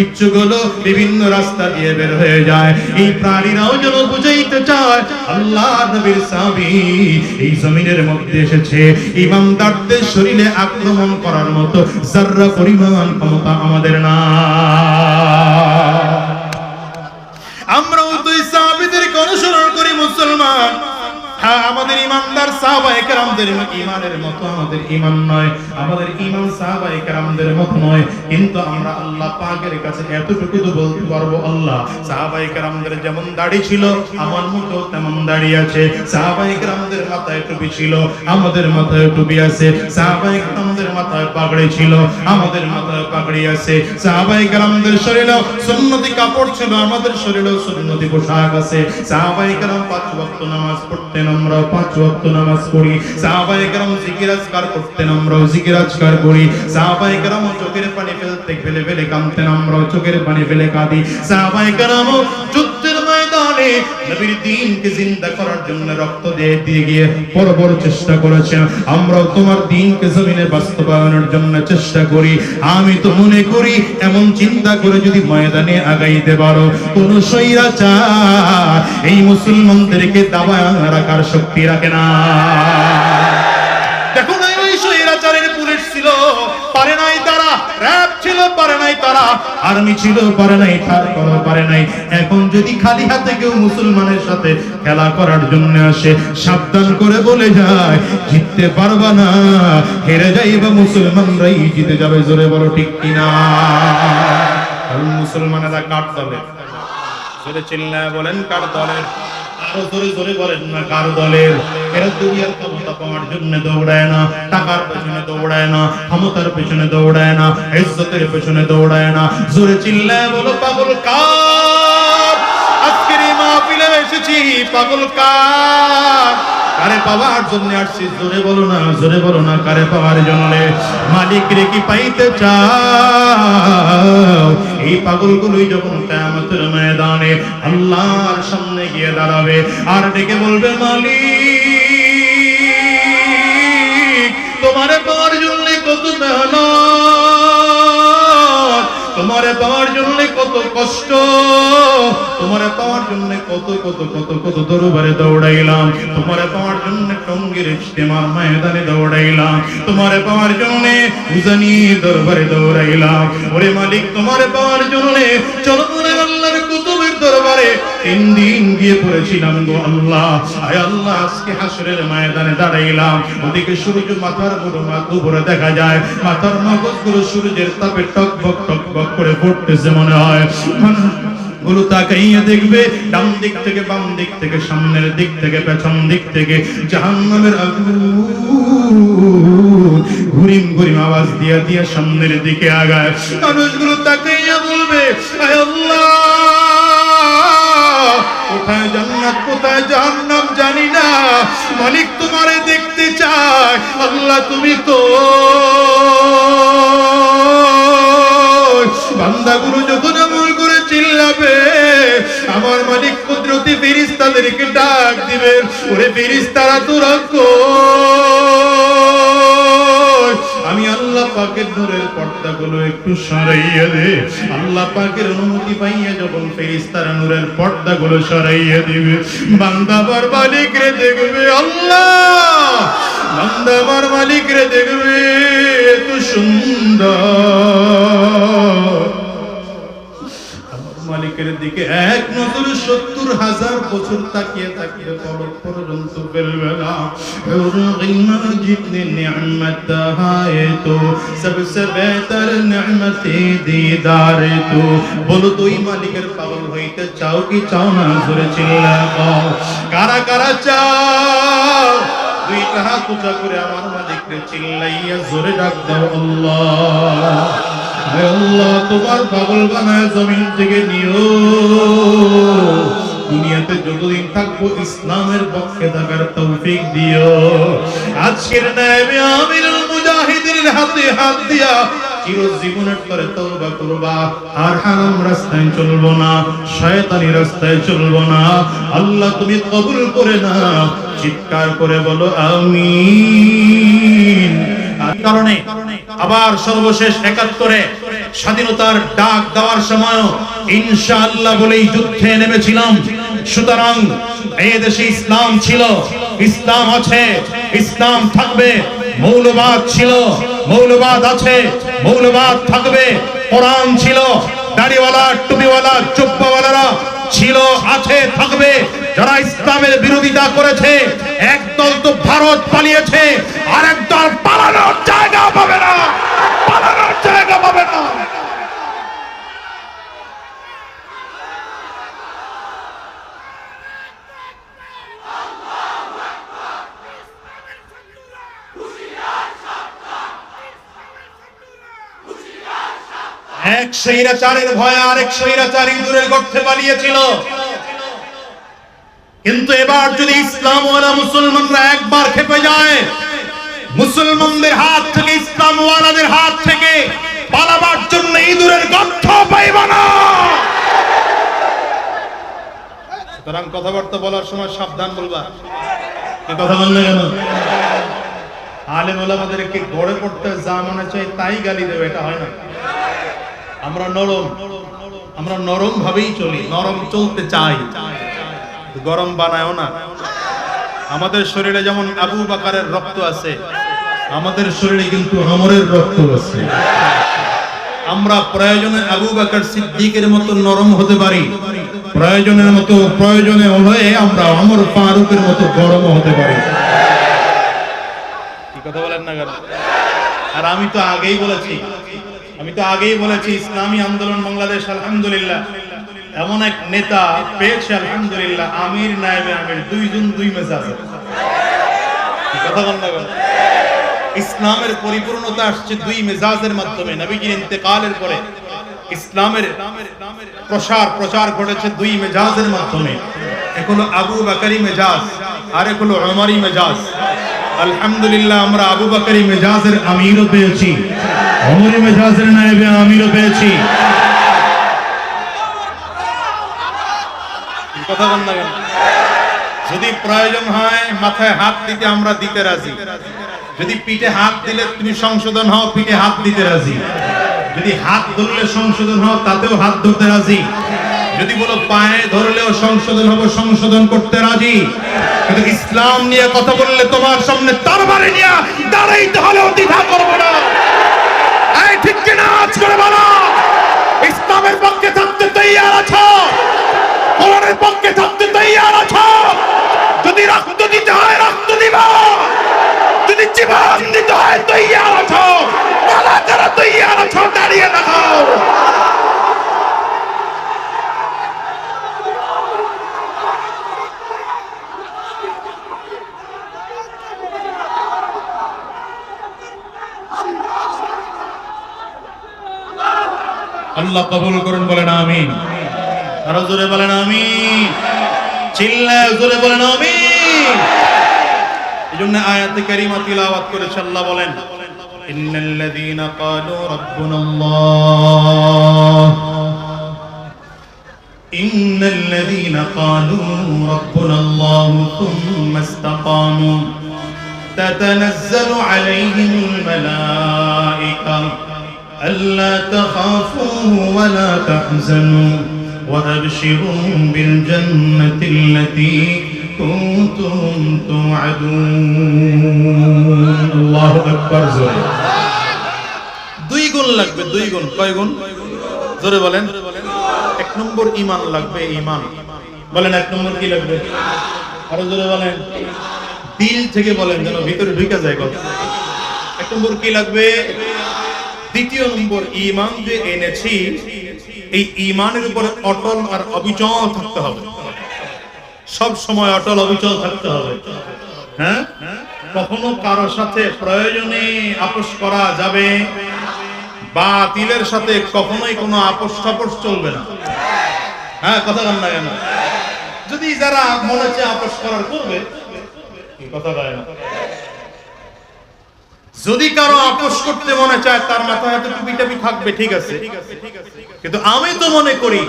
বিচ্ছুগুলো বিভিন্ন রাস্তা দিয়ে বের হয়ে যায়। এই প্রাণীরাও যেন বুঝাইতে চায়, আল্লাহ নবীর সাবি এই জমিনের মধ্যে এসেছে। শরীরে আক্রমণ করার মতো জাররা পরিমাণ ক্ষমতা আমাদের না। আমরাও দুই অনুসরণ করি মুসলমান। হ্যাঁ আমাদের ইমানদার মতো আমাদের ইমান নয়, আমাদের মতো নয়। কিন্তু আমরা আল্লাহ পাকের কাছে এতটুকু তো বলতে পারব, আল্লাহ যেমন দাড়ি ছিল, আমার মুখেও তেমন দাড়ি আছে। সাহাবায়ে কেরামদের মাথায় টুপি ছিল, আমাদের মাথায় টুপি আছে। মাথায় পাগড়ি ছিল, আমাদের মাথায় পাগড়ি আছে। সাহাবায়ে কেরামদের শরীরেও সুন্নতি কাপড় ছিল, আমাদের শরীরেও সুন্নতি পোশাক আছে। সাহাবায়ে কেরাম পাঁচ ওয়াক্ত নামাজ পড়তেন আমরা পাঁচ ওয়াক্ত নামাজ পড়ি, সাহাবায়ে কেরাম জিকির আজকার করতেন আমরাও জিকির আজকার করি, সাহাবায়ে কেরাম চোখের পানি ফেলতে, ফেলে ফেলে কাঁদতেন আমরাও চোখের পানি ফেলে কাঁদি, সাহাবায়ে যুদ্ধের ময়দানে নবীর দিনকে জিন্দা করার জন্য রক্ত দিয়ে দিয়ে গিয়ে চেষ্টা আমরাও তোমার দিনকে জমিনে বাস্তবায়নের জন্য চেষ্টা করি। আমি তো মনে করি এমন চিন্তা করে যদি ময়দানে আগাইতে পারো, কোন সৈরাচার এই মুসলমানদেরকে দাবা রাখার শক্তি রাখে না। তারা, আর্মি ছিল, পারে নাই থার করা পারে নাই। এখন যদি খালি হাতে কেউ মুসলমানের সাথে খেলা করার জন্য আসে, সাবধান করে বলে যায়, জিততে পারবা না, হেরে যাইবা মুসলমানরাই, জিতে যাবে জোরে বলো ঠিক কিনা? কারণ মুসলমানেরা কার দলে? জোরে চিল্লায় বলেন, কার দলের? আরও জোরে জোরে বলেন না, কার দলের? এরা দুনিয়ার ক্ষমতা পাওয়ার জন্য দৌড়ায় না, টাকার পেছনে দৌড়ায় না, ক্ষমতার পেছনে দৌড়ায় না, ইজ্জতের পেছনে দৌড়ায় না। জোরে চিল্লায় বলো, পাগল কার? আজকের এই মাহফিলে এসেছি, পাগল কার? কারে পাওয়ার জন্য আসছি, জোরে বলো না, জোরে বলো না, কারে পাওয়ার জন্য? মালিক রে কি পাইতে চাও? এই পাগলগুলোই যখন কিয়ামতের ময়দানে আল্লাহর সামনে গিয়ে দাঁড়াবে, আর ডেকে বলবে, মালিক তোমারে পাওয়ার জন্য কত মেহনত, তোমারে পাওয়ার জন্য কত কষ্ট, তোমারে পাওয়ার জন্য কত কত কত কত দরবারে দৌড়াইলাম, তোমারে পাওয়ার জন্য টঙ্গির ইজতেমার ময়দানে দৌড়াইলাম, তোমারে পাওয়ার জন্য উজানি দরবারে দৌড়াইলাম, ওরে মালিক, তোমারে পাওয়ার জন্য চলো কুতুবের গিয়ে পড়েছিলাম গো আল্লাহ। আয় আল্লাহ, আজকে হাসরের ময়দানে দাঁড়াইলাম। ওদিকে সূর্য, মাথার দেখা যায়, মাথার সূর্যের তাপে করে ফুটতেছে মনে হয়। দেখবে, ডান দিক থেকে বাম দিক থেকে, সামনের দিক থেকে, পেছন দিক থেকে, জাহান্নামের ঘুরিম ঘুরিম আওয়াজ দিয়া দিয়া সামনের দিকে আগায়। মানুষগুলো তাকাইয়া বলবে, আয় কোথায় জান্নাত, কোথায় জাহান্নাম জানি না। মালিক তোমারে দেখতে চায়, আল্লাহ তুমি তো। বান্দাগুলো যখন আমল করে চিল্লাবে, আমার মালিক কুদরতি ফেরেশতাদেরকে ডাক দিবে, ওরে ফেরেশতারা তো রাখো আমি আল্লাহ পাকের নূরের পর্দাগুলো একটু সরাইয়া দে। আল্লাহ পাকের অনুমতি পাইয়া যখন ফেরেশতারা নূরের পর্দাগুলো সরাইয়া দিবে বান্দাবার মালিক রে দেখবে, আল্লাহ! বান্দাবার মালিক রে দেখবে, এত সুন্দর। মালিকের দিকে এক নজরে সত্তর হাজার বছর তাকিয়ে তাকিয়ে বড় পর্যন্ত ফেলবে না জিতনে নিয়ামত হায় তো সবসে বেহতর নিয়ামতে দিদার তো। বলো তুই মালিকের পাগল হইতে চাও কি চাও না? জোরে চিল্লা কারা কারা চাও? তুই তাহা উঁচা করে আমার মালিকের চিল্লাইয়া জোরে ডাক দাও আল্লাহ। আল্লাহ, তোমার পাগল বানায় জমিন থেকে নিও। দুনিয়াতে যতদিন থাকব, ইসলামের পক্ষে থাকার তৌফিক দিও। আজকের নাইবে আমিরুল মুজাহিদিনের হাতে হাত দিয়া চলবো না রাস্তায় চলবো না। আল্লাহ, তুমি কবুল করে না চিৎকার করে বলো আর কারণে আবার সর্বশেষ একাত্তরে স্বাধীনতার ডাক দেওয়ার সময় ইনশাআল্লাহ বলেই যুদ্ধে নেমেছিলাম। সুতরাং এই দেশে ইসলাম ছিল, ইসলাম আছে, ইসলাম থাকবে, মৌলবাদ ছিল, মৌলবাদ আছে, মৌলবাদ থাকবে, কোরআন ছিল, দাড়িওয়ালা, টুপিওয়ালা, চুপ্পাওয়ালারা ছিল, আছে, থাকবে। যারা ইসলামের বিরোধিতা করেছে, একদল তো ভারত পালিয়েছে আরেক দল পালানোর জায়গা পাবে না পালানোর জায়গা পাবে না এক স্বৈরাচারের ভয়ে আরেক স্বৈরাচার ইঁদুরের গর্তে পালিয়েছিল। কিন্তু এবার যদি ইসলাম ওয়ালা মুসলমানরা একবার খেপে যায়, মুসলমানদের হাত থেকে ইসলাম ওয়ালাদের হাত থেকে পালাবার জন্য ইঁদুরের গর্ত পাইব না। সুতরাং কথাবার্তা বলার সময় সাবধান বলবা। কথা বললে কেন? আলেম ওলামাদেরকে গড়ে পড়তে যা মনে চাই তাই গালি দেবে, এটা হয় না। আমরা নরম আমরা নরম ভাবেই চলি, নরম চলতে চাই। গরম বানায়ও না। আমাদের শরীরে যেমন আবু বাকারের রক্ত আছে, আমাদের শরীরে কিন্তু আমরের রক্ত আছে। আমরা প্রয়োজনে আবু বাকর সিদ্দিকের মতো নরম হতে পারি। প্রয়োজনের মতো, প্রয়োজনে হয়ে আমরা অমর ফারুকের মতো গরম হতে পারি। কথা বলেন না আর আমি তো আগেই বলেছি আমি তো আগেই বলেছি, ইসলামী আন্দোলন বাংলাদেশ, আলহামদুলিল্লাহ। এমন এক নেতা পেয়েছে, আলহামদুলিল্লাহ, আমির নায়েবে আমির, দুইজন দুই কথা বল ইসলামের পরিপূর্ণতা আসছে দুই মেজাজের মাধ্যমে, নবীজির ইন্তেকালের পরে। ইসলামের প্রসার, প্রচার ঘটেছে দুই মেজাজের মাধ্যমে। এক হলো আবু বাকারি মেজাজ আর এক হলো ওমরি মেজাজ। আলহামদুলিল্লাহ, আমরা আবু বাকারি মেজাজের আমিরও পেয়েছি। ওমরি মেজাজের নায়েবে আমিরও পেয়েছি। কথা কেন? যদি প্রয়োজন হয়, মাথায় হাত দিতে আমরা দিতে রাজি। যদি পিঠে হাত দিলে তুমি সংশোধন হও, পিঠে হাত দিতে রাজি। যদি হাত ধরলে সংশোধন হও, তাতেও হাত ধরতে রাজি। যদি বলো পায়ে ধরলেও সংশোধন হব, সংশোধন করতে রাজি। কিন্তু ইসলাম নিয়ে কথা বললে তোমার সামনে তরবারি নিয়ে দাঁড়াইতে হলেও দ্বিধা করব না। এই ঠিক কিনা আজ করে বলো? ইসলামের পক্ষে থাকতে তৈয়ার আছো? কোরআনের পক্ষে থাকতে তৈয়ার আছো? যদি রক্ত দিতে হয়, রক্ত দিব। যদি জীবন দিতে হয়, তৈয়ার আছো। মালা যারা তৈয়ার আছো, দাঁড়িয়ে দেখো আল্লাহ কবুল করুন, বলেন আমি আরও জোরে বলেন আমি চিল্লায় জোরে বলেন আমি এই জন্য আয়াতে কারিমা তিলাওয়াত করেছে আল্লাহ বলেন, ইন্নাল্লাযীনা ক্বালু রাব্বুনাল্লাহ। ইন্নাল্লাযীনা ক্বালু রাব্বুনাল্লাহ থুম্মা ইসতাকামু। তাতানাযযালু আলাইহিমুল মালায়েকা ألا تخافوا ولا تحزنوا وأبشروا بالجنة التي كنتم توعدون الله أكبر زوره দুই গুণ লাগবে দুই গুণ কয় গুণ জোরে বলেন এক নম্বর ইমান লাগবে ইমান বলেন এক নম্বর কি লাগবে আরো জোরে বলেন দিল থেকে বলেন যেন ভিতরে ঢুকে যায় কথা এক নম্বর কি লাগবে দ্বিতীয় নম্বর ইমান যে এনেছি, এই ইমানের উপর অটল আর অবিচল থাকতে হবে। সব সময় অটল, অবিচল থাকতে হবে। হ্যাঁ? কখনো কারোর সাথে প্রয়োজনে আপোষ করা যাবে, বা তিলের সাথে কখনোই কোনো আপোষ টাপস চলবে না। হ্যাঁ কথা বল না কেন? যদি যারা মনে হচ্ছে আপোষ করার করবে কথা বলে না। যদি কারও আপোষ করতে মনে চায়, তার মাথায় হয়তো টুপি টাপি থাকবে, ঠিক আছে। কিন্তু আমি তো মনে করি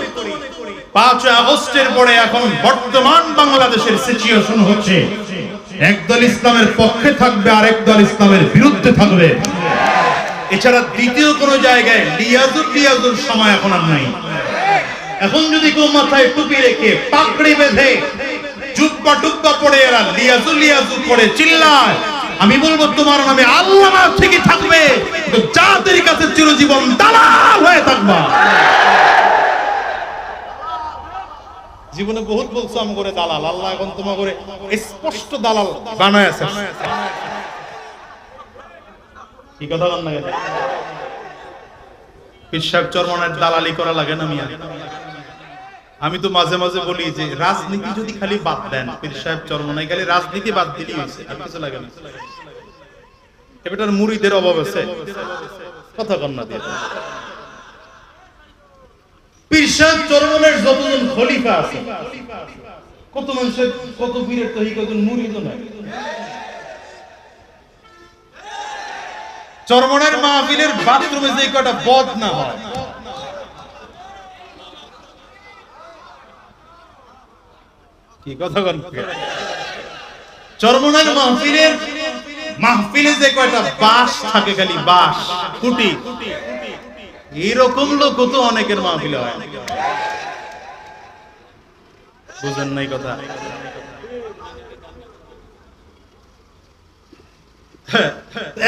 পাঁচ আগস্টের পরে এখন বর্তমান বাংলাদেশের সিচুয়েশন হচ্ছে একদল ইসলামের পক্ষে থাকবে আর একদল ইসলামের বিরুদ্ধে থাকবে। এছাড়া দ্বিতীয় কোন জায়গায় লিয়াজুর লিয়াজুর সময় এখন আর নাই। এখন যদি কেউ মাথায় টুপি রেখে পাকড়ি বেঁধে, জুব্বা টুব্বা পড়ে এরা লিয়াজু লিয়াজু করে চিল্লায় আমি বলব, তোমার নামে আল্লাহ ঠিকই থাকবে। জাতির কাছে চিরজীবন দালাল হয়ে থাকবা। জীবনে বহুত বলছো, আমি করে দালাল। আল্লাহ এখন তোমার করে স্পষ্ট দালাল বানায় আছে। কি কথা কেন? পীর সাহেব দালালি করা লাগে না মিয়া? আমি তো মাঝে মাঝে বলি যে রাজনীতি যদি খালি বাদ দেন, পীর সাহেব চরমনাই খালি রাজনীতি বাদ দিলেই হয়েছে, আর কিছু লাগে না। এটার মুড়িদের অভাব আছে। কথা কন্যা দিয়ে। পীর সাহেব চরমনের যতজন খলিফা আছে, কত মানুষের, কত পীরের তো কতজন মুড়িদ নাই। চরমনের মাহফিলের বাথরুমে যে কটা বদ না হয় কি কথা কন? চরমনের মাহফিলের, মাহফিলে যে কয়টা বাস থাকে খালি, বাস, কুটি। এরকম লোক তো অনেকের হয়। বুঝেন নাই কথা?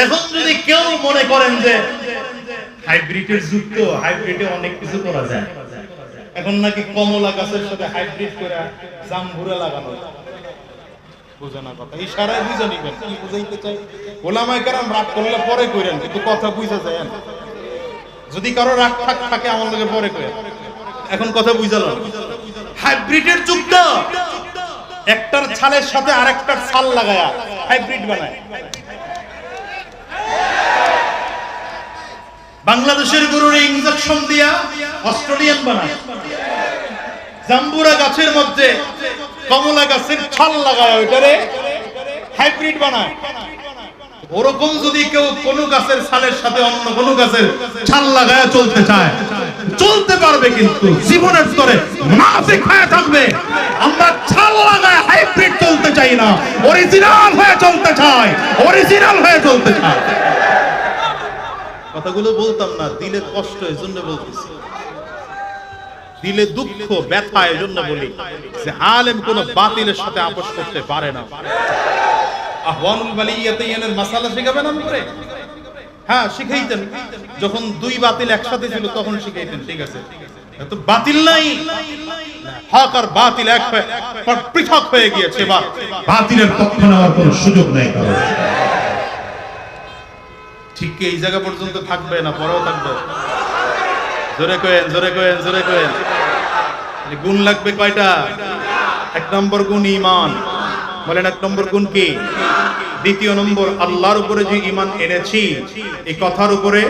এখন যদি কেউ মনে করেন যে, হাইব্রিডের যুগ তো, হাইব্রিডে অনেক কিছু করা যায়। এখন নাকি কমলা গাছের সাথে হাইব্রিড করে জামভুরা লাগানো বুঝে কিন্তু কথা যদি রাগ থাক আমার লগে পরে এখন কথা একটার ছালের সাথে আরেকটার ছাল লাগায়া হাইব্রিড বানায়। বাংলাদেশের গরুর ইঞ্জেকশন দিয়া অস্ট্রেলিয়ান বানায়। জাম্বুরা গাছের মধ্যে কমলা গাছের ছাল লাগায় ওইটারে হাইব্রিড বানায়। ওরকম যদি কেউ কোন গাছের ছালের সাথে অন্য কোন গাছের ছাল লাগায় চলতে চায়, চলতে পারবে কিন্তু জীবনের স্তরে মুনাফিক হয়ে থাকবে। আমরা ছাল লাগায় হাইব্রিড চলতে চাই না অরিজিনাল হয়ে চলতে চাই অরিজিনাল হয়ে চলতে চাই। কথাগুলো বলতাম না, দিলে কষ্ট এই জন্য বলতেছি। দিলে দুঃখ, ব্যথা এই জন্য বলি যে আলেম কোন বাতিলের সাথে আপোষ করতে পারে না। হ্যাঁ শিখাইতেন। যখন দুই বাতিল একসাথে ছিল, তখন শিখাইতেন, ঠিক আছে। তো বাতিল নাই। হক আর বাতিল এক পৃথক হয়ে গিয়েছে বা বাতিলের পক্ষ নেওয়ার কোনো সুযোগ নেই ঠিক এই জায়গা পর্যন্ত থাকবে না পরেও থাকবে? জোরে কয়েন জোরে কয়েন জোরে কয়েন। গুণ লাগবে কয়টা? এক নম্বর গুণ ইমান বলেন এক নম্বর গুণ কি? দ্বিতীয় নম্বর, আল্লাহর উপরে যে ইমান এনেছি, এই কথার উপরে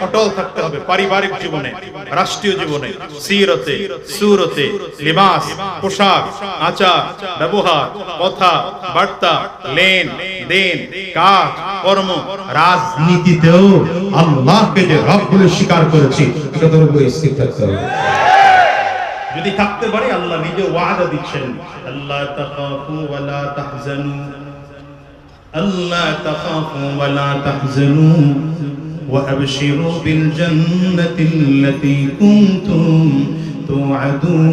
অটল থাকতে হবে পারিবারিক জীবনে রাষ্ট্রীয় জীবনে সিরতে সুরতে লিবাস পোশাক আচার ব্যবহার কথা বার্তা লেন দেন কাজ কর্ম রাজনীতিতেও আল্লাহকে যে রব বলে স্বীকার করেছি সেটার উপরে স্থির থাকতে হবে। যদি থাকতে পারি আল্লাহ নিজে ওয়াদা দিচ্ছেন। আল্লাহ তাখাফু ওয়ালা তাহজানু। আল্লাহ তাখাফু ওয়ালা তাহজানু। وأبشروا بالجنة التي كنتم توعدون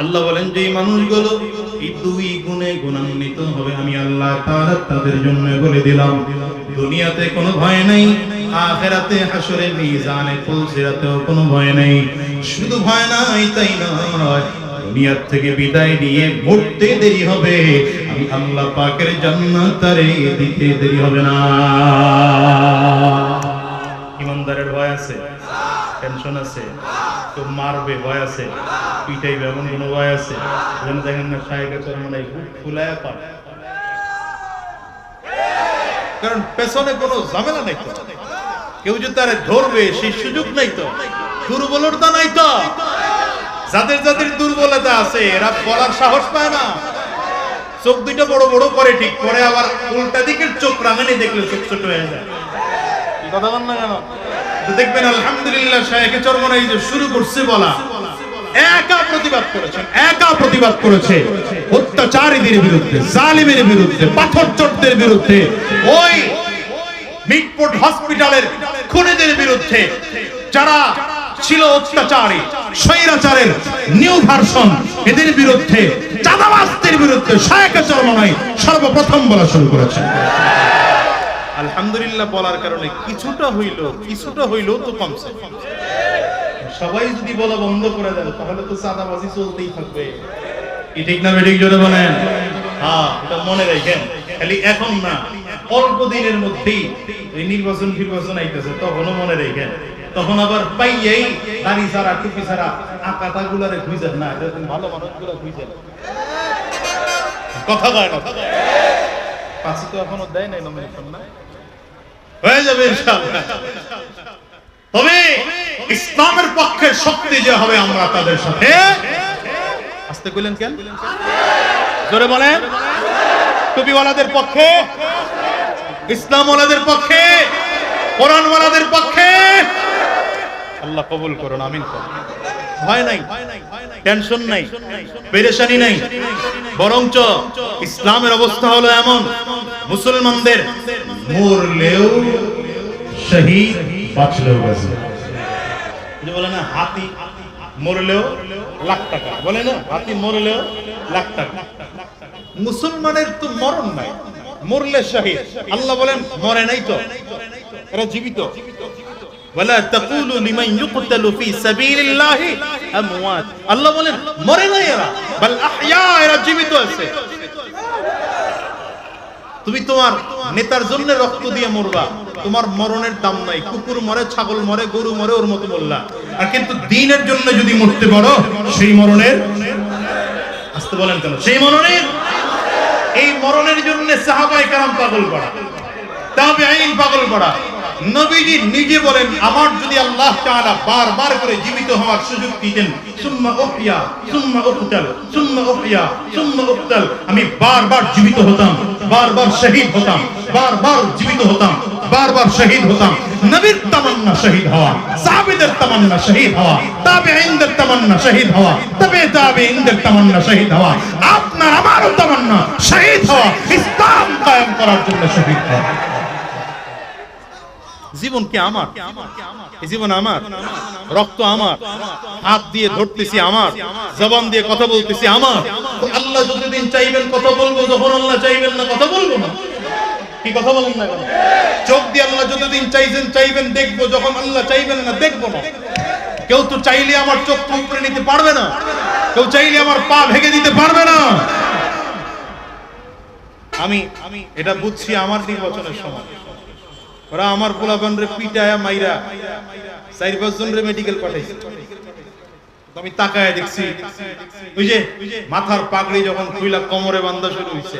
আল্লাহ বলেন যে এই মানুষগুলো এই দুই গুণে গুণান্বিত হবে আমি আল্লাহ তাআলা তাদের জন্য বলে দিলাম দুনিয়াতে কোনো ভয় নাই আখেরাতে হাসরে মিজানে ফুলসিরাতেও কোনো ভয় নাই শুধু ভয় নাই তাই নয় দুনিয়ার থেকে বিদায় নিয়ে মরতে দেরি হবে আল্লাহ পাকের দিতে দেরি হবে না। ইমানদারের ভয় আছে টেনশন আছে মারবে ভয় আছে এমন কোনো ভয় আছে যেন দেখেন না ফুলায় কারণ পেছনে কোনো ঝামেলা নাই তো। কেউ যে তারে ধরবে সেই সুযোগ নাই তো। দুর্বলতা নাই তো। যাদের যাদের দুর্বলতা আছে, এরা বলার সাহস পায় না। চোখ দুইটা বড় বড় করে ঠিক করে আবার উল্টা দিকের চোখ রাঙানি দেখলে চোখ ছোট হয়ে যায়। কথা বল না কেন? দেখবেন আলহামদুলিল্লাহ শাহেকে চরমনা এই যে শুরু করছে বলা একা প্রতিবাদ করেছেন একা প্রতিবাদ করেছে। অত্যাচারীদের বিরুদ্ধে জালিমের বিরুদ্ধে পাথরচটদের বিরুদ্ধে ওই মিটফোর্ড হসপিটালের খুনিদের বিরুদ্ধে যারা ছিল অত্যাচারী স্বৈরাচারের নিউ ভার্সন এদের বিরুদ্ধে চাঁদাবাজদের বিরুদ্ধে শায়কা চরমনাই সর্বপ্রথম বলা শুরু করেছে আলহামদুলিল্লাহ বলার কারণে কিছুটা হইল কিছুটা হইলেও তো কমছে। সবাই যদি বলা বন্ধ করে দেন তাহলে তো চাঁদাবাজি চলতেই থাকবে। কি ঠিক না বেঠিক জোরে বলেন? হ্যাঁ এটা মনে রাখেন। খালি এখন না অল্প দিনের মধ্যেই এই নির্বাচন নির্বাচন আইতেছে তখনও মনে রেখেন। তখন আবার পাইয়েই দাড়ি ছাড়া টুপি ছাড়া আকাটা গুলারে খুঁজেন না এরকম ভালো মানুষগুলা খুঁজেন কথা কয় না। পাঁচি তো এখনও দেয় নাই নমিনেশন না? হয়ে যাবে ইনশাআল্লাহ। তবে ইসলামের পক্ষে শক্তি যে হবে আমরা তাদের সাথে। আসতে কইলেন কেন? জোরে বলেন। টুপিওয়ালাদের পক্ষে ইসলামওয়ালাদের পক্ষে কোরআনওয়ালাদের পক্ষে আল্লাহ কবুল করুন, আমিন করুন ভয় নাই, টেনশন নাই, পেরেশানি নাই, বরঞ্চ ইসলামের অবস্থা হলো এমন, মুসলমানদের মরলেও শহীদ বাঁচলেও বাঁচে। যে বলে না, হাতি মরলেও লাখ টাকা বলে না, হাতি মরলেও লাখ টাকা। মুসলমানের তো মরণ নাই, মরলে শহীদ, আল্লাহ বলেন মরে নাই তো, এরা জীবিত। কুকুর মরে, ছাগল মরে, গরু মরে, ওর মতো বললা আর কিন্তু দিনের জন্য যদি মরতে পারো, সেই মরণের আসতে বলেন কেন? সেই মরণের? এই মরণের জন্য সাহাবাই কারাম পাগল করা পাগল করা নবীজি নিজে বলেন, আমার যদি আল্লাহ তাআলা বারবার করে জীবিত হওয়ার সুযোগ দিতেন, সুম্মা উহইয়া সুম্মা উকতাল সুম্মা উহইয়া সুম্মা উকতাল আমি বারবার জীবিত হতাম, বারবার শহীদ হতাম, বারবার জীবিত হতাম, বারবার শহীদ হতাম। নবীর তামান্না শহীদ হওয়া, সাহাবীদের তামান্না শহীদ হওয়া, তাবেঈনদের তামান্না শহীদ হওয়া, তবে তাবেঈনদের তামান্না শহীদ হওয়া, আপনার, আমারও তামান্না শহীদ হওয়া, ইসলাম কায়েম করার জন্য শহীদ হওয়া। জীবন কি আমার? জীবন আমার? রক্ত আমার? হাত দিয়ে ধরতেছি আমার? জবান দিয়ে কথা বলতেছি আমার? আল্লাহ যতদিন চাইবেন কথা বলব, যখন আল্লাহ চাইবেন না কথা বলব না। চোখ দিয়ে আল্লাহ যতদিন চাইছেন, চাইবেন, দেখব। যখন আল্লাহ চাইবেন না, দেখব না। কেউ তো চাইলে আমার চোখ উপরে নিতে পারবে না। কেউ চাইলে আমার পা ভেঙে দিতে পারবে না। আমি আমি এটা বুঝছি আমার নির্বাচনের সময়। ওরা আমার পোলাপান রে পিটায়া মাইরা চার পাঁচ জন রে মেডিকেল পাঠাইছে আমি তাকায় দেখছি, ওই যে মাথার পাগড়ি যখন খুইলা কোমরে বান্ধা শুরু হইছে,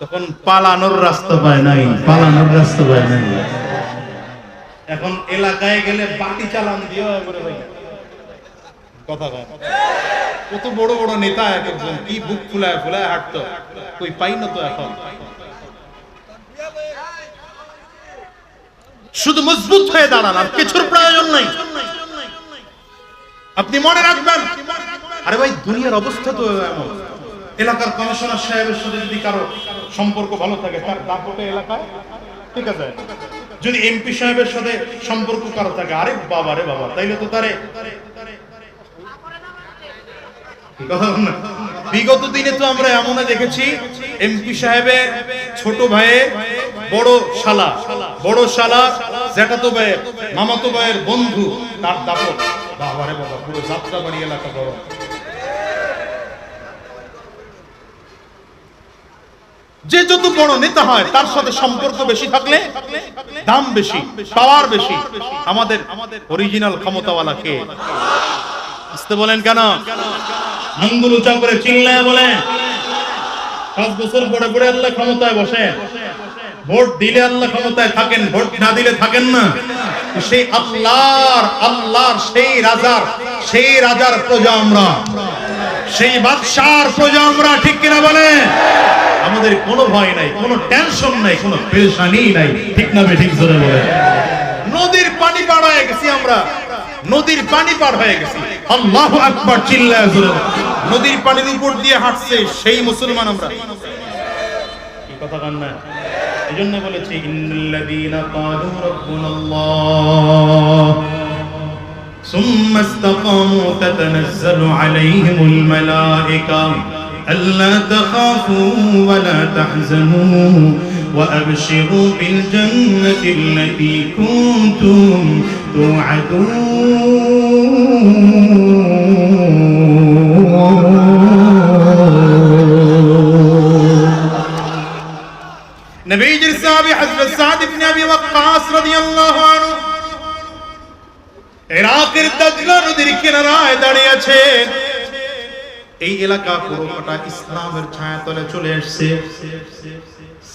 তখন পালানোর রাস্তা পায় নাই, পালানোর রাস্তা পায় নাই। এখন এলাকায় গেলে বাটি চালান দিও কথা কয় কত বড় বড় নেতা এক একজন, কি বুক ফুলায় ফুলায় হাঁটতো, কই পাই না তো এখন? শুধু মজবুত হয়ে দাঁড়ান, আর কিছুর প্রয়োজন নাই আপনি মনে রাখবেন, আরে ভাই, দুনিয়ার অবস্থা তো এমন এলাকার কমিশনার সাহেবের সাথে যদি কারও সম্পর্ক ভালো থাকে, তার দাপটে এলাকায়, ঠিক আছে যদি এমপি সাহেবের সাথে সম্পর্ক কারও থাকে, আরে বাবা রে বাবা, তাইলে তো তারে? বিগত দিনে তো আমরা এমন দেখেছি, এমপি সাহেবের ছোট ভাইয়ের বড় শালা বড় শালা জ্যাঠাতো ভাইয়ের, মামাতো ভাইয়ের বন্ধু, তার দাপট। বাবারে বাবা, পুরো যাত্রাবাড়ি এলাকা বড়। যে যত বড় নেতা হয়, তার সাথে সম্পর্ক বেশি থাকলে দাম বেশি, পাওয়ার বেশি। আমাদের অরিজিনাল ক্ষমতাওয়ালা কে? আসতে বলেন কেন? আঙ্গুল উঁচা করে চিল্লায় বলে, পাঁচ বছর পরে পরে আল্লাহ ক্ষমতায় বসে। ভোট দিলে আল্লাহ ক্ষমতায় থাকেন, ভোট না দিলে থাকেন না। সেই আল্লাহর আল্লাহর সেই রাজার সেই রাজার প্রজা আমরা। সেই বাদশার প্রজা আমরা, ঠিক কিনা বলে? আমাদের কোনো ভয় নাই, কোনো টেনশন নাই, কোনো পেরেশানি নাই। ঠিক না ঠিক জোরে বলে। নদীর পানি পার হয়ে গেছি আমরা। নদীর পানি পার হয়ে গেছি। আল্লাহু আকবার চিল্লায় জোরে বলেন। নদীর পানির উপর দিয়ে হাঁটছে সেই মুসলমান আমরা কি কথা কান না এই জন্য বলেছি ইন্নাল্লাযীনা ক্বালু রাব্বুনাল্লাহ ثم استقاموا تتنزل عليهم الملائكة ألا تخافوا ولا تحزنوا وأبشروا بالجنة التي كنتم توعدون নবীজির সাহাবী হযরত সাদ ইবনে আবি ওয়াক্কাস রাদিয়াল্লাহু আনহু ইরাকের দাজলা নদীর কিনারায় দাঁড়িয়ে আছেন এই এলাকা পুরোটা ইসলামের ছায়াতলে চলে আসছে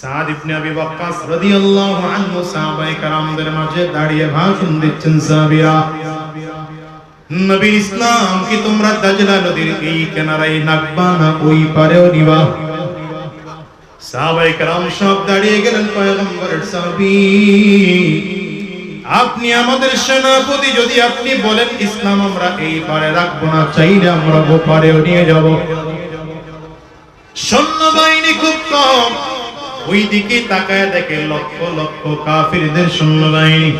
সাদ ইবনে আবি রাদিয়াল্লাহু আনহু সাহাবায়ে মাঝে দাঁড়িয়ে ভাষণ দিচ্ছেন সাহাবীরা। নবী ইসলাম, কি তোমরা দাজলা নদীর এই কিনারায় না ওই পারেও নিবা? সাহাবায়ে সব দাঁড়িয়ে গেলেন পয়গম্বরের সাহাবী। আপনি আমাদের সেনাপতি, যদি আপনি বলেন ইসলাম আমরা এই পারে রাখব না, চাইলে আমরা ও পারেও নিয়ে যাব। সৈন্যবাহিনী খুব কম। ওই দিকে তাকায় দেখে লক্ষ লক্ষ কাফিরদের সৈন্যবাহিনী।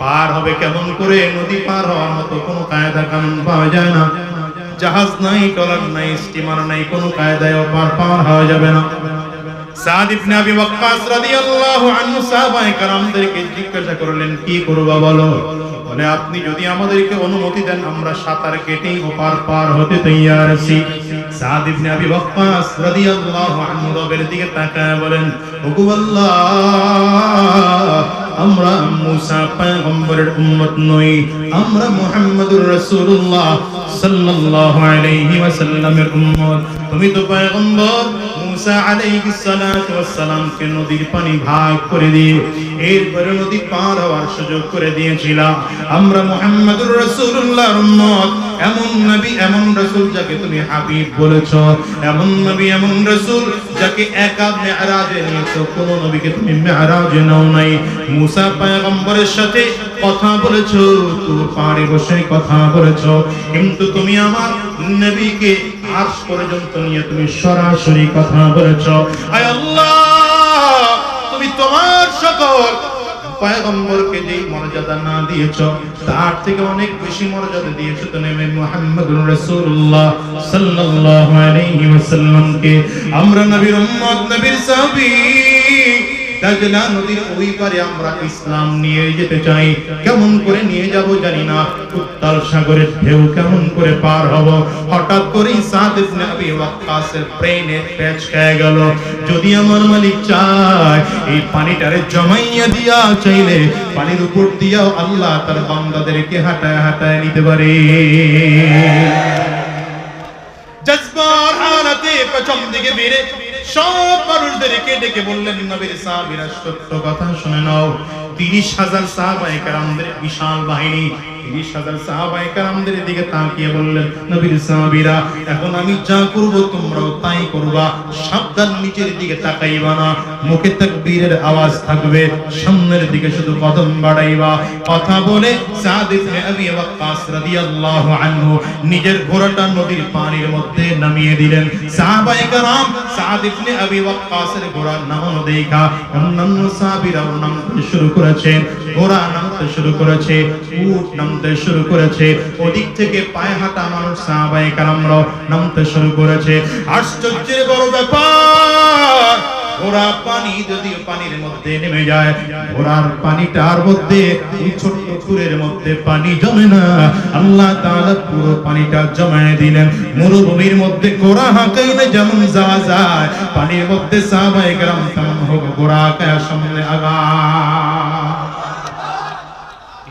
পার হবে কেমন করে নদী পার হওয়ার মতো কোনো কায়দা কানুন পাওয়া যায় না। জাহাজ নাই টলার নাই, স্টিমার নাই, কোনো কায়দায় পার হওয়া যাবে না। সাদ ইবনে আবি ওয়াক্কাস রাদিয়াল্লাহু আনহু সাহাবায়ে জিজ্ঞাসা করলেন, কি করবা বলো? বলে, আপনি যদি আমাদেরকে অনুমতি দেন, আমরা সাঁতার কেটেই ওপার পার হতে তৈয়ার আছি। সাদ ইবনে আবি ওয়াক্কাস রাদিয়াল্লাহু আনহু রবের দিকে তাকায় বলেন, ওগো আল্লাহ, আমরা মুসা পয়গম্বরের উম্মত নই, আমরা মুহাম্মদুর রাসূলুল্লাহ সাল্লাল্লাহু আলাইহি ওয়াসাল্লামের উম্মত। তুমি তো পয়গম্বর মুসা আলাইহিস সালাতু ওয়াস সালামকে নদীর পানি ভাগ করে দিয়ে, এরপরে নদী পার হওয়ার সুযোগ করে দিয়েছিলাম আমরা মুহাম্মদুর রাসূলুল্লাহর উম্মত এমন নবী, এমন রাসূল যাকে তুমি হাবিব বলেছ। এমন নবী, এমন রাসূল যাকে একা মেরাজে নিয়েছো। কোন নবীকে তুমি মেরাজে নাও নাই। মুসা পয়গম্বরের সাথে কথা বলেছ, তুর পাহাড়ে বসে কথা বলেছ। কিন্তু তুমি আমার নবীকে আজ পর্যন্ত নিয়ে তুমি সরাসরি কথা বলেছ। আয় আল্লাহ, তুমি তোমার সকল পয়গম্বরকে যেই মর্যাদা না দিয়েছ, তার থেকে অনেক বেশি মর্যাদা দিয়েছ তো নেমে মুহাম্মদুর রাসূলুল্লাহ সাল্লাল্লাহু আমরা নবীর উম্মত, নবীর দাজলা নদীর ওই পারে আমরা ইসলাম নিয়ে যেতে চাই। কেমন করে নিয়ে যাব জানি না। উত্তাল সাগরের ঢেউ কেমন করে পার হব? হঠাৎ করে সাদ ইবনে আবি ওয়াক্কাসের ব্রেনে প্যাচ খেয়ে গেল। যদি আমার মালিক চায় এই পানিটারে জমাইয়া দিয়া চাইলে পানির উপর দিয়াও আল্লাহ তার বান্দাদেরকে হাঁটায় হাঁটায় নিতে পারে। জজবার হালাতে পেছন দিকে বেড়ে সব মানুষদেরকে ডেকে বললেন, নবীর সাহাবীরা সত্য কথা শুনে নাও। তিরিশ হাজার সাহাবায়ে কেরামদের বিশাল বাহিনী হাজার দিকে তাকিয়ে বললেন, নবীর সাহাবীরা, এখন আমি যা তোমরাও তাই করবা। সাবধান নিচের দিকে তাকাইবা না। মুখে আওয়াজ থাকবে, সামনের দিকে শুধু কদম বাড়াইবা। কথা বলে নিজের ঘোড়াটা নদীর পানির মধ্যে নামিয়ে দিলেন। নামতে শুরু করেছেন ঘোড়া নামতে শুরু করেছে, উট নামতে শুরু করেছে। ওদিক থেকে পায়ে হাঁটা মানুষ সাহাবায়ে কেরামরাও নামতে শুরু করেছে। আশ্চর্যের বড় ব্যাপার মরুভূমির মধ্যে ঘোড়া হাঁকাইলে যেমন যাওয়া যায়, পানির মধ্যে সাহাবায়ে কেরাম তেমন হোক ঘোড়া হাঁকায় সামনে আগা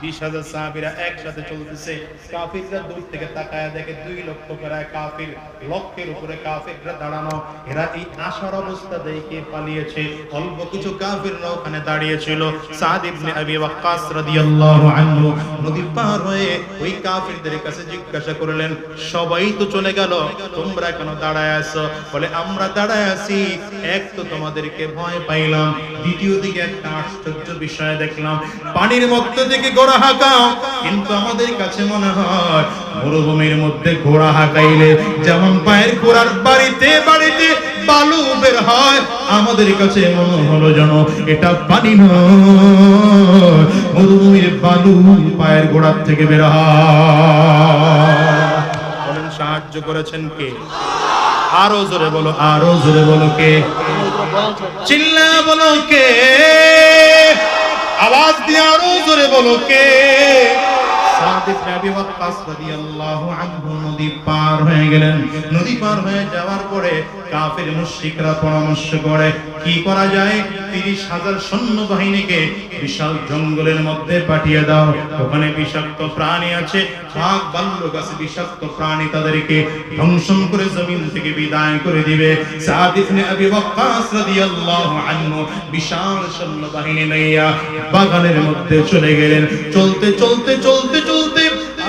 তিরিশ হাজার সাহাবিরা একসাথে চলতেছে। কাফিররা দূর থেকে তাকায় দেখে দুই লক্ষ কাফির উপরে কাফিররা দাঁড়ানো। এরা এই অবস্থা দেখে পালিয়েছে। অল্প কিছু কাফিররা ওখানে দাঁড়িয়েছিল। সাদ ইবনে আবি ওয়াক্কাস রাদিয়াল্লাহু আনহু নদী পার হয়ে ওই কাফিরদের কাছে জিজ্ঞাসা করলেন, সবাই তো চলে গেল, তোমরা কেন দাঁড়ায় আছো? বলে, আমরা দাঁড়ায় আছি। এক তো তোমাদেরকে ভয় পাইলাম, দ্বিতীয় দিকে একটা আশ্চর্য বিষয় দেখলাম। পানির মধ্য থেকে গোড়া হাঁকাও, কিন্তু আমাদের কাছে মনে হয় মরুভূমির মধ্যে ঘোড়া হাঁকাইলে যেমন পায়ের ঘোড়ার বাড়িতে বাড়িতে বালু বের হয়, আমাদের কাছে মনে হলো যেন এটা পানি নয়। মরুভূমির বালু পায়ের গোড়ার থেকে বের হয়। সাহায্য করেছেন কে? আরও জোরে বলো, আরও জোরে বলো কে? চিল্লা বলো কে? আওয়াজ দিয়ে আরও জোরে বলো কে? নদী পার হয়ে গেলেন। নদী পার হয়ে যাওয়ার পরে কাফের মুশরিকরা পরামর্শ করে কি করা যায়? তিরিশ হাজার সৈন্য বাহিনীকে বিশাল জঙ্গলের মধ্যে পাঠিয়ে দাও। ওখানে বিষাক্ত প্রাণী আছে। বিষাক্ত প্রাণী তাদেরকে করে জমিন থেকে বিদায় করে দিবে। বিশাল সৈন্য বাহিনী বাগানের মধ্যে চলে গেলেন। চলতে চলতে চলতে চলতে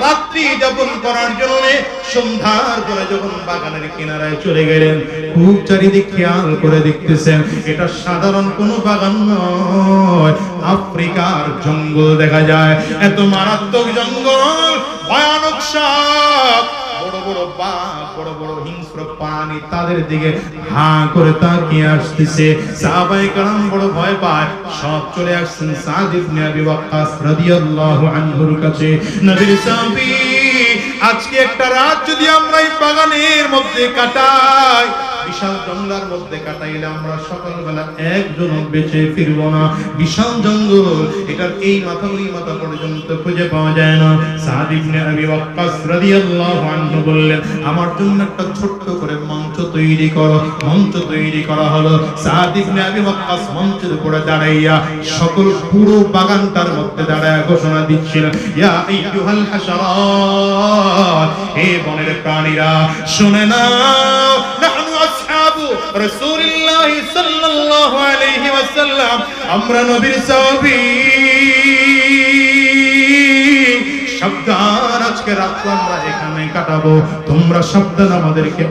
রাত্রি যাপন করার জন্য সন্ধ্যার পরে যখন বাগানের কিনারায় চলে গেলেন, খুব চারিদিক খেয়াল করে দেখতেছেন, এটা সাধারণ কোনো বাগান নয়। আফ্রিকার জঙ্গল দেখা যায়। এত মারাত্মক জঙ্গল, ভয়ানক সাপ। বড় বড় বাঘ, বড় বড় হিংস্র প্রাণী তাদের দিকে হা করে তাকিয়ে আসতেছে। সাহাবাই কালাম বড় ভয় পায়। সব চলে আসছেন সাদ ইবনে আবি ওয়াক্কাস রাদিয়াল্লাহু আনহুর কাছে। নবীর সাহাবী, আজকে একটা রাত যদি আমরা এই বাগানের মধ্যে কাটাই বিশাল জঙ্গলের মধ্যে কাটাইলে আমরা সকালবেলা একজন বেঁচে ফিরবো না। বিশাল জঙ্গল, এটার এই মাথা ওই মাথা পর্যন্ত খুঁজে পাওয়া যায় না। সাদ ইবনে আবি ওয়াক্কাস রাদিয়াল্লাহু আনহু বললেন, আমার জন্য একটা ছোট্ট করে মঞ্চ তৈরি করো। মঞ্চ তৈরি করা হলো। সাদ ইবনে আবি ওয়াক্কাস মঞ্চের উপরে দাঁড়াইয়া সকল পুরো বাগানটার মধ্যে দাঁড়ায় ঘোষণা দিচ্ছিলেন, ইয়া আইয়ুহাল হাশারাত হে বনের প্রাণীরা, শুনে নাহনু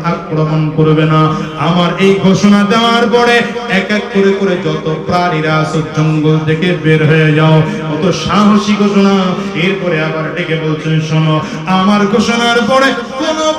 আক্রমণ করবে না। আমার এই ঘোষণা দেওয়ার পরে এক এক করে করে যত প্রাণীরা জঙ্গল থেকে বের হয়ে যাও। কত সাহসী ঘোষণা। এরপরে আবার ডেকে বলছেন শোনো, আমার ঘোষণার পরে কোন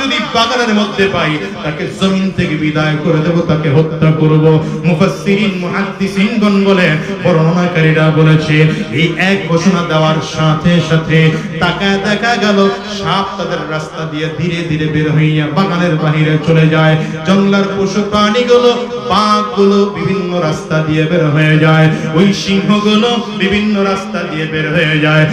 যদি বাগানের মধ্যে পাই, তাকে জমিন থেকে বিদায় করে দেব, তাকে হত্যা করব। মুফাসসিরিন, মুহাদ্দিসিনগণ বলেন বর্ণনাকারীরা বলেছে, এই এক ঘোষণা দেওয়ার সাথে সাথে তাকায় দেখা গেল, সাপ তাদের রাস্তা দিয়ে ধীরে ধীরে বের হইয়া বাগানের বাহিরে চলে যায়। জঙ্গলার পশু প্রাণীগুলো, বাঘগুলো বিভিন্ন রাস্তা দিয়ে বের হয়ে যায়। ওই সিংহগুলো বিভিন্ন রাস্তা দিয়ে বের হয়ে যায়।